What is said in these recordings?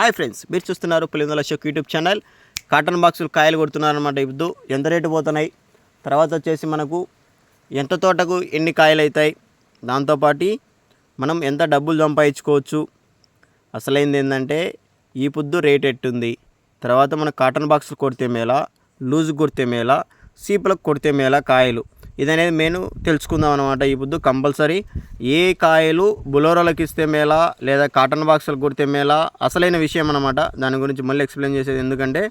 Hi friends మీరు చూస్తున్నారు పులిందల షోక్ యూట్యూబ్ ఛానల్. కాటన్ బాక్సులు కాయలు కొడుతున్నారనమాట ఇప్పుడు ఎంత రేటు పోతున్నాయి? తర్వాత వచ్చేసి మనకు ఎంత తోటకు ఎన్ని కాయలు అవుతాయి? దాంతోపాటు మనం ఎంత డబ్బులు సంపాదించుకోవచ్చు? అసలైంది ఏంటంటే ఈ పొద్దు రేట్ ఎట్టుంది? తర్వాత మన కాటన్ బాక్సులు కొడితే మేళ లూజ్ కొడితే మేళ సీపులకు కొడితే మేళ కాయలు. ఇదనేది మేము తెలుసుకుందాం అనమాట ఈ పొద్దు కంపల్సరీ ఏ కాయలు బులోరోలకు ఇస్తే మేలా లేదా కాటన్ బాక్సులు కొడితే మేలా అసలైన విషయం అనమాట దాని గురించి మళ్ళీ ఎక్స్ప్లెయిన్ చేసేది ఎందుకంటే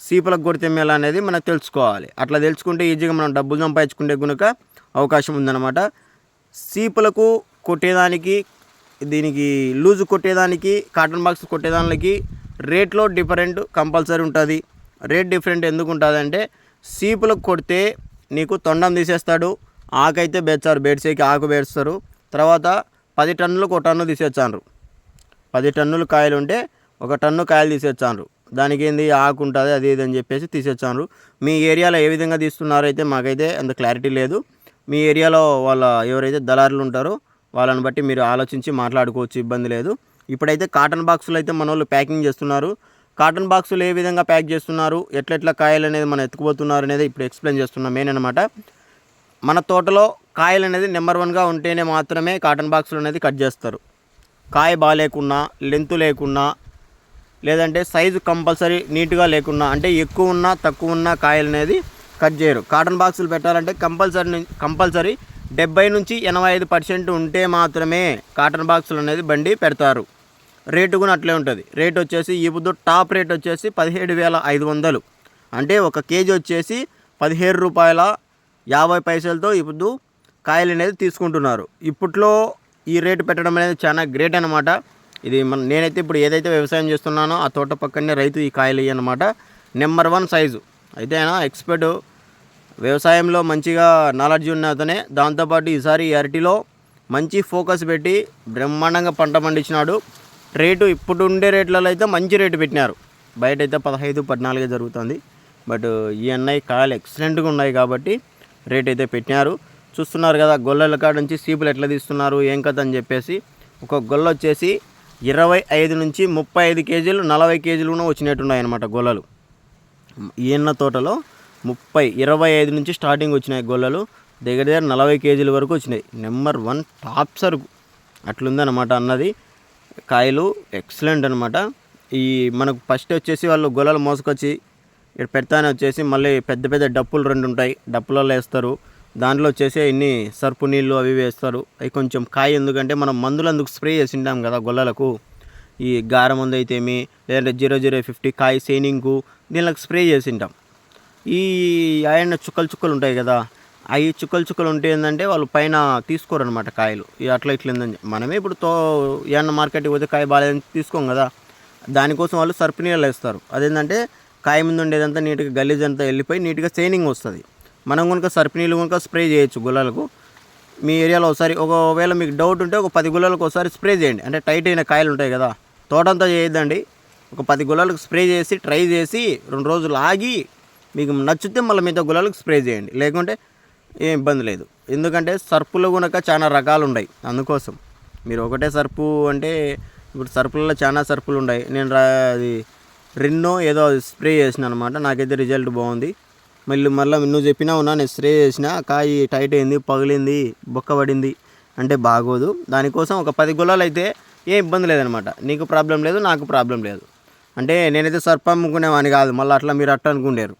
సీపులకు కొడితే మేలా అనేది మనం తెలుసుకోవాలి. అట్లా తెలుసుకుంటే ఈజీగా మనం డబ్బులు సంపాదించుకుంటే కనుక అవకాశం ఉందన్నమాట. సీపులకు కొట్టేదానికి దీనికి లూజ్ కొట్టేదానికి కాటన్ బాక్స్ కొట్టేదానికి రేట్లో డిఫరెంట్ కంపల్సరీ ఉంటుంది. రేట్ డిఫరెంట్ ఎందుకు ఉంటుంది అంటే సీపులకు కొడితే నీకు తొండం తీసేస్తాడు. ఆకైతే బెచ్చారు. బేడ్సేకి ఆకు బేడుస్తారు. తర్వాత పది టన్నులకు ఒక టన్ను తీసేచ్చాను పది టన్నులు కాయలు ఉంటే ఒక టన్ను కాయలు తీసేచ్చాను దానికి ఏంది? ఆకు ఉంటుంది అది ఇది అని చెప్పేసి తీసేచ్చాను మీ ఏరియాలో ఏ విధంగా తీస్తున్నారో అయితే మాకైతే అంత క్లారిటీ లేదు. మీ ఏరియాలో వాళ్ళ ఎవరైతే దళారులు ఉంటారో వాళ్ళని బట్టి మీరు ఆలోచించి మాట్లాడుకోవచ్చు ఇబ్బంది లేదు. ఇప్పుడైతే కాటన్ బాక్సులు అయితే మన వాళ్ళు ప్యాకింగ్ చేస్తున్నారు. కాటన్ బాక్సులు ఏ విధంగా ప్యాక్ చేస్తున్నారు ఎట్లెట్లా కాయలు అనేది మనం ఎత్తుకుపోతున్నారు అనేది ఇప్పుడు ఎక్స్ప్లెయిన్ చేస్తున్నాం మెయిన్ అనమాట మన తోటలో కాయలు అనేది నెంబర్ వన్గా ఉంటేనే మాత్రమే కాటన్ బాక్సులు అనేది కట్ చేస్తారు. కాయ బాగాలేకున్నా లెంత్ లేకున్నా లేదంటే సైజు కంపల్సరీ నీట్గా లేకున్నా అంటే ఎక్కువ ఉన్నా తక్కువ ఉన్న కాయలు అనేది కట్ చేయరు. కాటన్ బాక్సులు పెట్టాలంటే కంపల్సరీ కంపల్సరీ డెబ్బై నుంచి ఎనభై ఐదు పర్సెంట్ ఉంటే మాత్రమే కాటన్ బాక్సులు అనేది బండి పెడతారు. రేటు కూడా అట్లే ఉంటుంది. రేట్ వచ్చేసి ఇప్పుడు టాప్ రేట్ వచ్చేసి పదిహేడు వేల ఐదు వందలు. అంటే ఒక కేజీ వచ్చేసి పదిహేడు రూపాయల యాభై పైసలతో ఇప్పుడు కాయలు అనేది తీసుకుంటున్నారు. ఇప్పట్లో ఈ రేటు పెట్టడం అనేది చాలా గ్రేట్ అనమాట ఇది మన నేనైతే ఇప్పుడు ఏదైతే వ్యవసాయం చేస్తున్నానో ఆ తోట పక్కనే రైతు ఈ కాయలు అనమాట నెంబర్ వన్ సైజు. అయితే ఆయన ఎక్స్పర్ట్. వ్యవసాయంలో మంచిగా నాలెడ్జ్ ఉన్న అతనే. దాంతోపాటు ఈసారి అరటిలో మంచి ఫోకస్ పెట్టి బ్రహ్మాండంగా పంట పండించినాడు. రేటు ఇప్పుడు ఉండే రేట్లలో అయితే మంచి రేటు పెట్టినారు. బయట అయితే పదహైదు పద్నాలుగే జరుగుతుంది. బట్ ఈ అన్నయ్య కాయలు ఎక్సలెంట్గా ఉన్నాయి కాబట్టి రేట్ అయితే పెట్టినారు. చూస్తున్నారు కదా గొల్లల కాడ నుంచి సీపులు ఎట్లా తీస్తున్నారు ఏం కథ అని చెప్పేసి ఒక గొల్ల వచ్చేసి ఇరవై ఐదు నుంచి ముప్పై ఐదు కేజీలు నలభై కేజీలు కూడా వచ్చినట్టున్నాయి అన్నమాట గొల్లలు. ఈయన్న తోటలో ముప్పై ఇరవై ఐదు నుంచి స్టార్టింగ్ వచ్చినాయి గొల్లలు. దగ్గర దగ్గర నలభై కేజీల వరకు వచ్చినాయి. నెంబర్ వన్ టాప్ సరుకు. అట్లుందన్నమాట అన్నది. కాయలు ఎక్సలెంట్ అనమాట ఈ మనకు ఫస్ట్ వచ్చేసి వాళ్ళు గొలలు మోసుకొచ్చి ఇక్కడ పెడతానే వచ్చేసి మళ్ళీ పెద్ద పెద్ద డప్పులు రెండు ఉంటాయి. డప్పులలో వేస్తారు. దాంట్లో వచ్చేసి ఇన్ని సర్పు నీళ్ళు అవి వేస్తారు. అవి కొంచెం కాయ ఎందుకంటే మనం మందులు అందుకు స్ప్రే చేసి ఉంటాం కదా గొల్లలకు ఈ గార మందు అయితేమి లేదంటే జీరో జీరో ఫిఫ్టీ కాయ సేనింగు దీనికి స్ప్రే చేసి ఉంటాం ఈ ఆయన చుక్కలు చుక్కలు ఉంటాయి కదా. అవి చుక్కలు చుక్కలు ఉంటే ఏంటంటే వాళ్ళు పైన తీసుకోరు అనమాట కాయలు. ఇక అట్లా ఇట్లా ఏందని మనమే ఇప్పుడు తో ఏమన్నా మార్కెట్కి పోతే కాయ బాగాలేదని తీసుకోం కదా. దానికోసం వాళ్ళు సర్పు నీళ్ళు వేస్తారు. అదేంటంటే కాయ ముందు ఉండేదంతా నీట్గా గలీజ్ అంతా వెళ్ళిపోయి నీట్గా చైనింగ్ వస్తుంది. మనం కనుక సర్పు నీళ్ళు కనుక స్ప్రే చేయొచ్చు గుల్లలకు. మీ ఏరియాలో ఒకసారి ఒకవేళ మీకు డౌట్ ఉంటే ఒక పది గుల్లలకు ఒకసారి స్ప్రే చేయండి. అంటే టైట్ అయిన కాయలు ఉంటాయి కదా. తోటంతా చేయొద్దండి. ఒక పది గుల్లలకు స్ప్రే చేసి ట్రై చేసి రెండు రోజులు ఆగి మీకు నచ్చితే మళ్ళీ మిగతా గులాలకు స్ప్రే చేయండి. లేకుంటే ఏం ఇబ్బంది లేదు. ఎందుకంటే సర్పులు కనుక చాలా రకాలు ఉన్నాయి అందుకోసం. మీరు ఒకటే సర్పు అంటే ఇప్పుడు సర్పులలో చాలా సర్పులు ఉన్నాయి నేను రా అది రెన్నో ఏదో స్ప్రే చేసిన అనమాట నాకైతే రిజల్ట్ బాగుంది మళ్ళీ మళ్ళీ నువ్వు చెప్పినా ఉన్నా నేను స్ప్రే చేసిన కాయి టైట్ అయింది పగిలింది బొక్క పడింది అంటే బాగోదు. దానికోసం ఒక పది గులాలు అయితే ఏ ఇబ్బంది లేదనమాట. నీకు ప్రాబ్లం లేదు నాకు ప్రాబ్లం లేదు. అంటే నేనైతే సర్ప అమ్ముకునేవాని కాదు. మళ్ళీ అట్లా మీరు అట్ట అనుకుంటారు.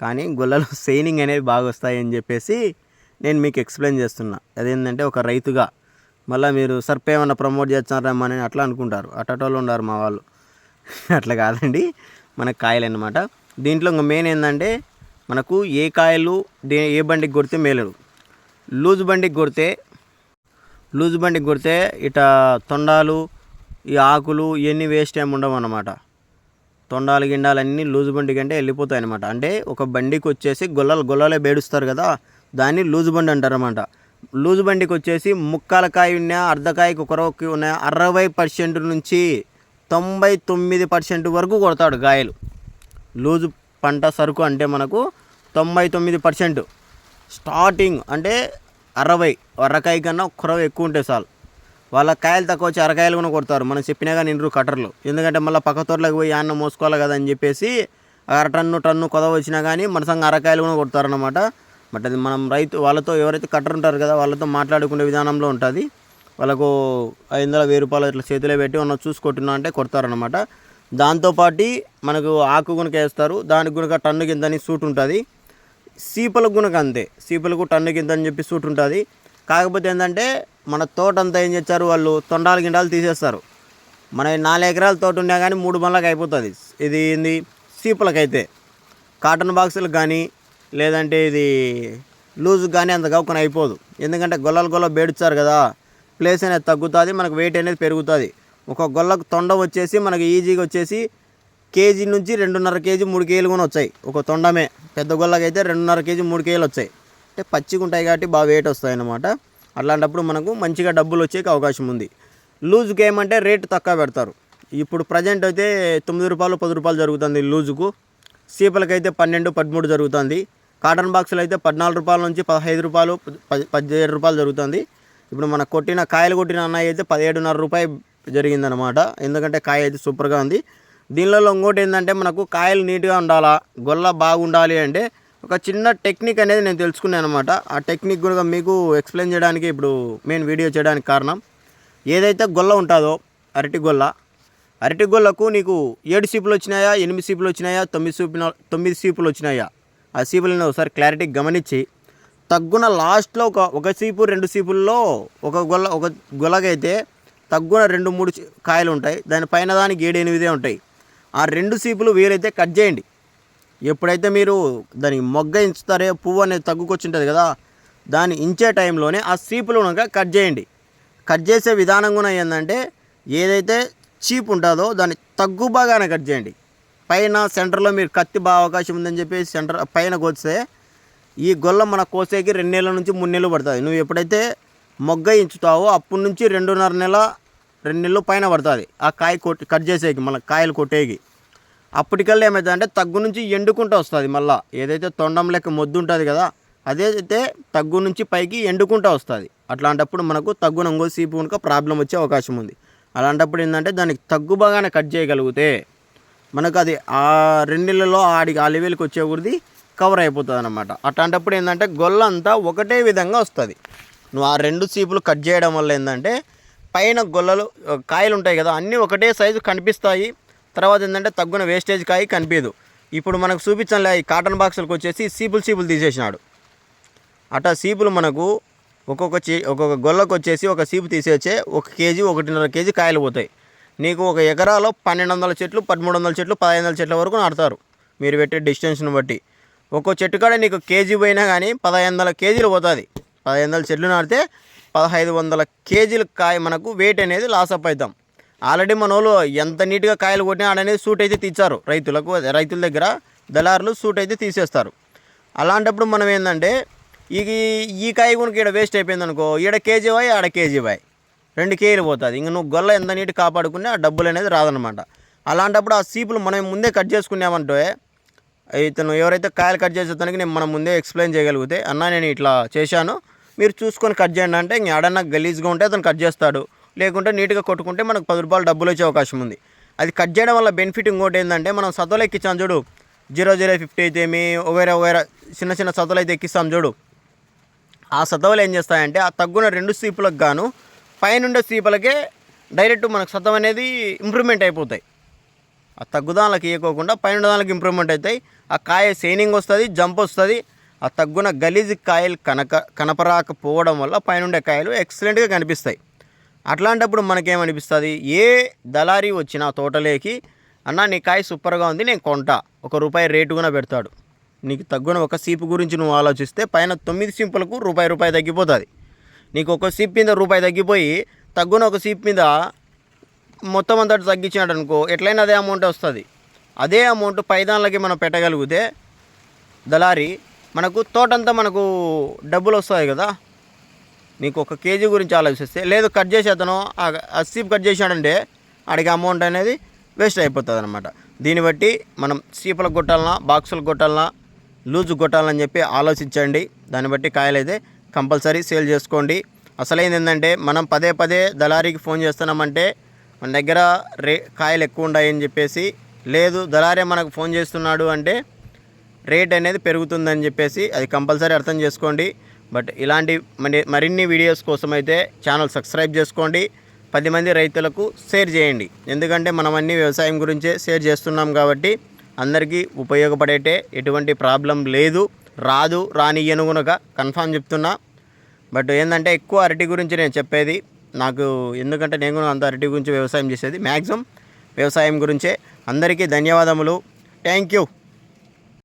కానీ గొల్లలో సైనింగ్ అనేవి బాగా వస్తాయని చెప్పేసి నేను మీకు ఎక్స్ప్లెయిన్ చేస్తున్నా. అదేంటంటే ఒక రైతుగా మళ్ళీ మీరు సర్ప ఏమన్నా ప్రమోట్ చేస్తున్నారేమో అని అట్లా అనుకుంటారు. అట్టటోళ్ళు ఉన్నారు మా వాళ్ళు. అట్లా కాదండి. మన కాయలు అన్నమాట. దీంట్లో ఇంకా మెయిన్ ఏంటంటే మనకు ఏ కాయలు దే ఏ బండికి కొడితే మేలడు. లూజ్ బండికి కొడితే లూజ్ బండికి కొడితే ఇట తొండాలు ఈ ఆకులు ఇవన్నీ వేస్ట్ ఏమి ఉండవు అన్నమాట. తొండాలు గిండాలు అన్నీ లూజు బండి కంటే వెళ్ళిపోతాయి అనమాట అంటే ఒక బండికి వచ్చేసి గొల్లలు గొల్లలే బేడుస్తారు కదా దాన్ని లూజు బండి అంటారన్నమాట. లూజు బండికి వచ్చేసి ముక్కాల కాయ ఉన్నా అర్ధకాయకు కొరవకి ఉన్న అరవై పర్సెంట్ నుంచి తొంభై తొమ్మిది పర్సెంట్ వరకు కొడతాడు కాయలు లూజు పంట సరుకు అంటే మనకు తొంభై తొమ్మిది పర్సెంట్. స్టార్టింగ్ అంటే అరవై అరకాయ కన్నా ఒక్కరవ ఎక్కువ ఉంటే చాలు. వాళ్ళ కాయలు తక్కువ వచ్చి అరకాయలు కూడా కొడతారు. మనం చెప్పినా కానీ ఇండ్రు కట్టర్లు. ఎందుకంటే మళ్ళీ పక్క తోటలోకి పోయి అన్నం మోసుకోవాలి కదా అని చెప్పేసి అర టన్ను టన్ను కొదవ వచ్చినా కానీ మన సంగ అరకాయలు కూడా కొడతారన్నమాట. బట్ అది మనం రైతు వాళ్ళతో ఎవరైతే కట్టర్ ఉంటారు కదా వాళ్ళతో మాట్లాడుకునే విధానంలో ఉంటుంది. వాళ్ళకు ఐదు వందల వెయ్యి రూపాయలు ఇట్లా చేతిలో పెట్టి మనం చూసుకుంటున్నా అంటే కొడతారనమాట దాంతోపాటు మనకు ఆకు గుణక వేస్తారు. దానికి గుణక టన్ను కిందని సూట్ ఉంటుంది. సీపలకు గుణక అంతే. సీపలకు టన్ను కింద అని చెప్పి సూట్ ఉంటుంది. కాకపోతే ఏంటంటే మన తోట అంతా ఏం చేస్తారు? వాళ్ళు తొండాలు గిండాలు తీసేస్తారు. మన నాలుగు ఎకరాల తోట ఉన్నా కానీ మూడు బండ్లకు అయిపోతుంది. ఇది ఏంది? సీపులకైతే. కాటన్ బాక్సులకు కానీ లేదంటే ఇది లూజ్ కానీ అంత గౌకొని అయిపోదు. ఎందుకంటే గొల్లలు గొల్ల బేడుస్తారు కదా. ప్లేస్ అనేది తగ్గుతుంది మనకు వెయిట్ అనేది పెరుగుతుంది. ఒక గొల్లకు తొండ వచ్చేసి మనకి ఈజీగా వచ్చేసి కేజీ నుంచి రెండున్నర కేజీ మూడు కేజీలు కూడా వచ్చాయి. ఒక తొండమే. పెద్ద గొల్లకైతే రెండున్నర కేజీ మూడు కేజీలు వచ్చాయి. అంటే పచ్చిగా ఉంటాయి కాబట్టి బాగా వెయిట్ వస్తాయి అన్నమాట అట్లాంటప్పుడు మనకు మంచిగా డబ్బులు వచ్చేకి అవకాశం ఉంది. లూజుకి ఏమంటే రేటు తక్కువ పెడతారు. ఇప్పుడు ప్రజెంట్ అయితే తొమ్మిది రూపాయలు పది రూపాయలు జరుగుతుంది లూజుకు. సీపలకైతే పన్నెండు పదమూడు జరుగుతుంది. కాటన్ బాక్సులు అయితే పద్నాలుగు రూపాయల నుంచి పదహైదు రూపాయలు పదిహేడు రూపాయలు జరుగుతుంది. ఇప్పుడు మన కొట్టిన కాయలు కొట్టిన అన్నయ్య అయితే పదిహేడున్నర రూపాయి జరిగిందనమాట ఎందుకంటే కాయ అయితే సూపర్గా ఉంది. దీనిలో ఇంకోటి ఏంటంటే మనకు కాయలు నీట్గా ఉండాలా గొల్ల బాగుండాలి అంటే ఒక చిన్న టెక్నిక్ అనేది నేను తెలుసుకున్నాను అనమాట ఆ టెక్నిక్ కూడా మీకు ఎక్స్ప్లెయిన్ చేయడానికి ఇప్పుడు మెయిన్ వీడియో చేయడానికి కారణం. ఏదైతే గొల్ల ఉంటుందో అరటి గొల్ల అరటి గొల్లకు నీకు ఏడు సీపులు వచ్చినాయా ఎనిమిది సీపులు వచ్చినాయా తొమ్మిది సీపు తొమ్మిది సీపులు వచ్చినాయా? ఆ సీపులను ఒకసారి క్లారిటీ గమనించి తగ్గున లాస్ట్లో ఒక ఒక సీపు రెండు సీపుల్లో ఒక గొల్ల ఒక గొల్లకైతే తగ్గున రెండు మూడు కాయలు ఉంటాయి. దాని పైన దానికి ఏడు ఎనిమిదే ఉంటాయి. ఆ రెండు సీపులు వీలైతే కట్ చేయండి. ఎప్పుడైతే మీరు దానికి మొగ్గ ఇంచుతారే పువ్వు అనేది తగ్గుకొచ్చింటుంది కదా దాన్ని ఇంచే టైంలోనే ఆ సీపులు కనుక కట్ చేయండి. కట్ చేసే విధానం కూడా ఏంటంటే ఏదైతే చీప్ ఉంటుందో దాన్ని తగ్గు బాగానే కట్ చేయండి. పైన సెంటర్లో మీరు కత్తి బాగా అవకాశం ఉందని చెప్పి సెంటర్ పైన కోస్తే ఈ గొల్ల మన కోసేకి రెండు నెలల నుంచి మూడు నెలలు పడుతుంది. నువ్వు ఎప్పుడైతే మొగ్గ ఇంచుతావో అప్పటి నుంచి రెండున్నర నెల రెండు నెలలు పైన పడుతుంది ఆ కాయ కొట్టి కట్ చేసేకి మన కాయలు కొట్టేకి. అప్పటికల్లా ఏమవుతుందంటే తగ్గు నుంచి ఎండుకుంటూ వస్తుంది మళ్ళీ. ఏదైతే తొండం లెక్క మొద్దు ఉంటుంది కదా అదైతే తగ్గు నుంచి పైకి ఎండుకుంటూ వస్తుంది. అట్లాంటప్పుడు మనకు తగ్గున ఇంకో సీపు కనుక ప్రాబ్లం వచ్చే అవకాశం ఉంది. అలాంటప్పుడు ఏంటంటే దానికి తగ్గు బాగానే కట్ చేయగలిగితే మనకు అది ఆ రెండిళ్ళలో ఆడికి ఆ లెవెల్కి వచ్చేకూడది కవర్ అయిపోతుంది అనమాట అట్లాంటప్పుడు ఏంటంటే గొల్లంతా ఒకటే విధంగా వస్తుంది. నువ్వు ఆ రెండు సీపులు కట్ చేయడం వల్ల ఏంటంటే పైన గొల్లలు కాయలు ఉంటాయి కదా అన్నీ ఒకటే సైజు కనిపిస్తాయి. తర్వాత ఏంటంటే తగ్గున వేస్టేజ్ కాయ కనిపించదు. ఇప్పుడు మనకు చూపించలే ఈ కాటన్ బాక్సులకు వచ్చేసి సీపులు సీపులు తీసేసినాడు. అట్ట సీపులు మనకు ఒక్కొక్క చే ఒక్కొక్క గొల్లకు వచ్చేసి ఒక సీపు తీసేచ్చే ఒక కేజీ ఒకటిన్నర కేజీ కాయలు పోతాయి. నీకు ఒక ఎకరాలో పన్నెండు వందల చెట్లు పదమూడు వందల చెట్లు పదహైదు వందల చెట్ల వరకు నాటుతారు. మీరు పెట్టే డిస్టెన్స్ని బట్టి. ఒక్కో చెట్టు కాడ నీకు కేజీ పోయినా కానీ పదహైదు వందల కేజీలు పోతుంది. పదహైదు వందల చెట్లు నాటితే పదహైదు వందల కేజీల కాయ మనకు వెయిట్ అనేది లాస్ అప్ అవుతాం. ఆల్రెడీ మన వాళ్ళు ఎంత నీట్గా కాయలు కొట్టినా ఆడనేది సూట్ అయితే తీర్చారు రైతులకు రైతుల దగ్గర దళారులు సూట్ అయితే తీసేస్తారు. అలాంటప్పుడు మనం ఏంటంటే ఈ ఈ కాయ కొనుక ఈడ వేస్ట్ అయిపోయింది అనుకో ఈడ కేజీ బాయ్ ఆడ కేజీ బాయ్ రెండు కేజీలు పోతుంది. ఇంక నువ్వు గొల్ల ఎంత నీటి కాపాడుకున్నా ఆ డబ్బులు అనేది రాదనమాట అలాంటప్పుడు ఆ సీపులు మనం ముందే కట్ చేసుకున్నామంటే ఇతను ఎవరైతే కాయలు కట్ చేసేదానికి నేను మనం ముందే ఎక్స్ప్లెయిన్ చేయగలిగితే అన్న నేను ఇట్లా చేశాను. మీరు చూసుకొని కట్ చేయండి అంటే ఇంక ఏడన్నా గలీజ్గా ఉంటే అతను కట్ చేస్తాడు. లేకుంటే నీట్గా కొట్టుకుంటే మనకు పది రూపాయలు డబ్బులు వచ్చే అవకాశం ఉంది. అది కట్ చేయడం వల్ల బెనిఫిట్ ఇంకోటి ఏంటంటే మనం సతలు ఎక్కించాం చూడు. జీరో జీరో ఫిఫ్టీ అయితే మీ వేరే వేరే చిన్న చిన్న సతలు అయితే ఎక్కిస్తాం చూడు. ఆ సతవలు ఏం చేస్తాయంటే ఆ తగ్గున రెండు స్వీపులకు గాను పైనుండే స్వీపులకే డైరెక్ట్ మనకు సతం అనేది ఇంప్రూవ్మెంట్ అయిపోతాయి. ఆ తగ్గుదానికి ఇవ్వకోకుండా పైన దానికి ఇంప్రూవ్మెంట్ అవుతాయి. ఆ కాయ సైనింగ్ వస్తుంది జంప్ వస్తుంది. ఆ తగ్గున గలీజ్ కాయలు కనక కనపరాకపోవడం వల్ల పైనుండే కాయలు ఎక్సలెంట్గా కనిపిస్తాయి. అట్లాంటప్పుడు మనకేమనిపిస్తుంది? ఏ దళారీ వచ్చిన తోటలేకి అన్న నీ కాయ సూపర్గా ఉంది నేను కొంటా. ఒక రూపాయి రేటు కూడా పెడతాడు. నీకు తగ్గున ఒక సీపు గురించి నువ్వు ఆలోచిస్తే పైన తొమ్మిది సింపులకు రూపాయి రూపాయి తగ్గిపోతుంది. నీకు ఒక సీప్ మీద రూపాయి తగ్గిపోయి తగ్గున ఒక సీప్ మీద మొత్తం అంతటి తగ్గించినాడు అనుకో ఎట్లయినా అదే అమౌంట్ వస్తుంది. అదే అమౌంట్ పైదాన్లకి మనం పెట్టగలిగితే దళారి మనకు తోటంతా మనకు డబ్బులు వస్తాయి కదా? నీకు ఒక కేజీ గురించి ఆలోచిస్తే లేదు కట్ చేసి అతను ఆ- సీప్ కట్ చేశాడంటే ఆడికి అమౌంట్ అనేది వేస్ట్ అయిపోతుంది అనమాట దీన్ని బట్టి మనం సీపులకు కొట్టాలన్నా బాక్సులకు కొట్టాలన్నా లూజు కొట్టాలని చెప్పి ఆలోచించండి. దాన్ని బట్టి కాయలైతే కంపల్సరీ సేల్ చేసుకోండి. అసలైంది ఏంటంటే మనం పదే పదే దళారీకి ఫోన్ చేస్తున్నామంటే మన దగ్గర రే కాయలు ఎక్కువ ఉన్నాయని చెప్పేసి లేదు దళారే మనకు ఫోన్ చేస్తున్నాడు అంటే రేట్ అనేది పెరుగుతుందని చెప్పేసి అది కంపల్సరీ అర్థం చేసుకోండి. బట్ ఇలాంటి మరి మరిన్ని వీడియోస్ కోసం అయితే ఛానల్ సబ్స్క్రైబ్ చేసుకోండి. పది మంది రైతులకు షేర్ చేయండి. ఎందుకంటే మనం అన్ని వ్యవసాయం గురించే షేర్ చేస్తున్నాం కాబట్టి అందరికీ ఉపయోగపడేటే ఎటువంటి ప్రాబ్లం లేదు. రాదు రానియను కనుక కన్ఫామ్ చెప్తున్నా. బట్ ఏంటంటే ఎక్కువ అరటి గురించి నేను చెప్పేది నాకు ఎందుకంటే నేను కూడా అంత అరటి గురించి వ్యవసాయం చేసేది. మ్యాక్సిమం వ్యవసాయం గురించే. అందరికీ ధన్యవాదములు. Thank you.